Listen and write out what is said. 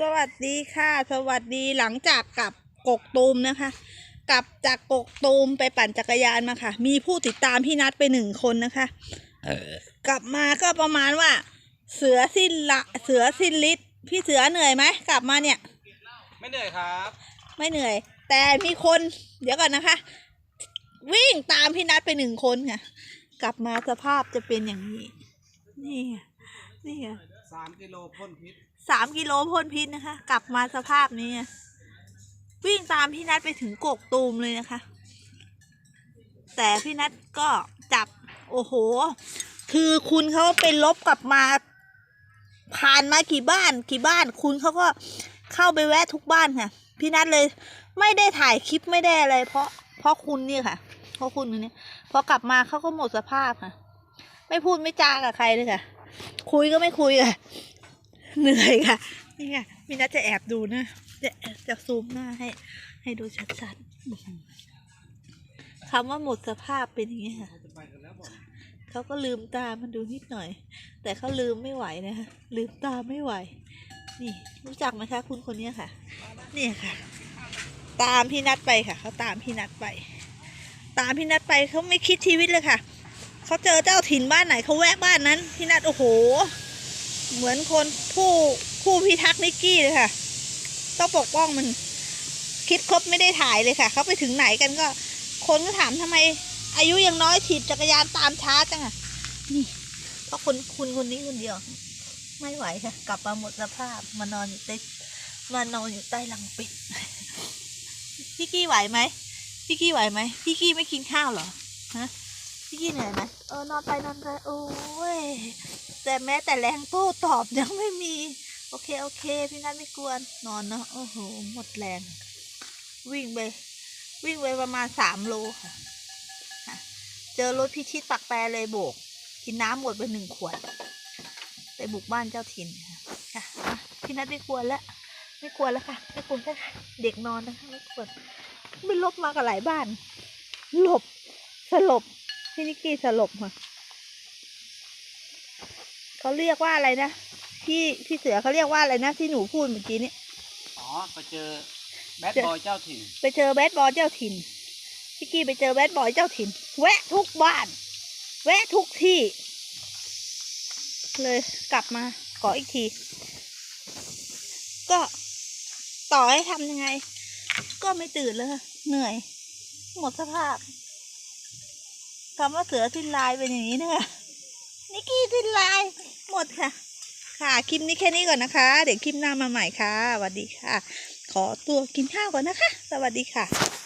สวัสดีค่ะ สวัสดีหลังจากกลับกกตูมนะคะ กลับจากกกตูมไปปั่นจักรยานมาค่ะ มีผู้ติดตามพี่นัดไปหนึ่งคนนะคะเออกลับมาก็ประมาณว่า เสือสิ้นละเสือสิ้นฤทธิ์พี่เสือเหนื่อยไหมกลับมาเนี่ย ไม่เหนื่อยครับ ไม่เหนื่อย แต่มีคน เดี๋ยวก่อนนะคะ วิ่งตามพี่นัดไปหนึ่งคนค่ะ กลับมาสภาพจะเป็นอย่างนี้ นี่ค่ะนี่ค่ะ สามกิโลพ่นพิษสามกิโลพ่นพิษนะคะ กลับมาสภาพนี้ วิ่งตามพี่นัทไปถึงกกตูมเลยนะคะ แต่พี่นัทก็จับ โอ้โห คือคุณเขาไปลบกลับมา ผ่านมากี่บ้านกี่บ้าน คุณเขาก็เข้าไปแวะทุกบ้านค่ะ พี่นัทเลย ไม่ได้ถ่ายคลิปไม่ได้อะไรเพราะเพราะคุณนี่ค่ะเพราะคุณนี่พอกลับมาเขาก็หมดสภาพค่ะ ไม่พูดไม่จากับใครเลยค่ะ คุยก็ไม่คุยค่ะเหนื่อยค่ะ นี่ค่ะพี่นัทจะแอบดูนะ จะจะซูมหน้าให้ ให้ดูชัดๆคำว่าหมดสภาพเป็นอย่างนี้ค่ะเขาก็ลืมตามันดูนิดหน่อย แต่เขาลืมไม่ไหวนะคะลืมตาไม่ไหว นี่ รู้จักไหมคะคุณคนนี้ค่ะ นี่ค่ะ ตามพี่นัดไปค่ะเขาตามพี่นัดไป ตามพี่นัดไปเขาไม่คิดชีวิตเลยค่ะ เขาเจอเจ้าถิ่นบ้านไหนเขาแวะบ้านนั้น พี่นัดโอ้โห เหมือนคนผู้ผู้พิทักษ์นิกกี้เลยค่ะ ต้องปกป้องมัน คิดครบไม่ได้ถ่ายเลยค่ะ เขาไปถึงไหนกันก็ คนก็ถามทำไม อายุยังน้อยถีบจักรยานตามช้าจังอะ นี่เพราะคนคุณคนนี้คนเดียว ไม่ไหวค่ะ กลับมาหมดสภาพมานอนอยู่ใต้มานอนอยู่ใต้ลังเป็ดพี่กี้ไหวไหมพี่กี้ไหวไหมพี่กี้ไม่กินข้าวเหรอฮะ พี่เหนื่อยไหมเออนอนไปนอนไปโอ้ยแต่แม้แต่แรงโต้ตอบยังไม่มี โอเคโอเค พี่นัทไม่กวนนอนเนาะโอ้โหหมดแรง วิ่งไป วิ่งไปประมาณสามโลค่ะเจอรถพิชิตปักแปรเลยโบก กินน้ำหมดไปหนึ่งขวด ไปบุกบ้านเจ้าถิ่นค่ะพี่นัทไม่ควรแล้วไม่ควรแล้วค่ะไม่ควรแล้วค่ะเด็กนอนนะคะไม่ควรไม่ลบมากับหลายบ้านหลบสลบ พี่นิกกี้สลบค่ะเขาเรียกว่าอะไรนะพี่พี่เสือเขาเรียกว่าอะไรนะที่หนูพูดเมื่อกี้นี้อ๋อไปเจอแบดบอยเจ้าถิ่น ไปเจอแบดบอยเจ้าถิ่นพี่กี้ไปเจอแบดบอยเจ้าถิ่น แวะทุกบ้าน แวะทุกที่ เลยกลับมาขออีกที ก็ต่อให้ทำยังไง ก็ไม่ตื่นเลยค่ะเหนื่อย หมดสภาพ คำว่าเสือสิ้นลายเป็นอย่างนี้นะคะนิกกี้สิ้นลายหมดค่ะ ค่ะคลิปนี้แค่นี้ก่อนนะคะ เดี๋ยวคลิปหน้ามาใหม่ค่ะสวัสดีค่ะ ขอตัวกินข้าวก่อนนะคะ สวัสดีค่ะ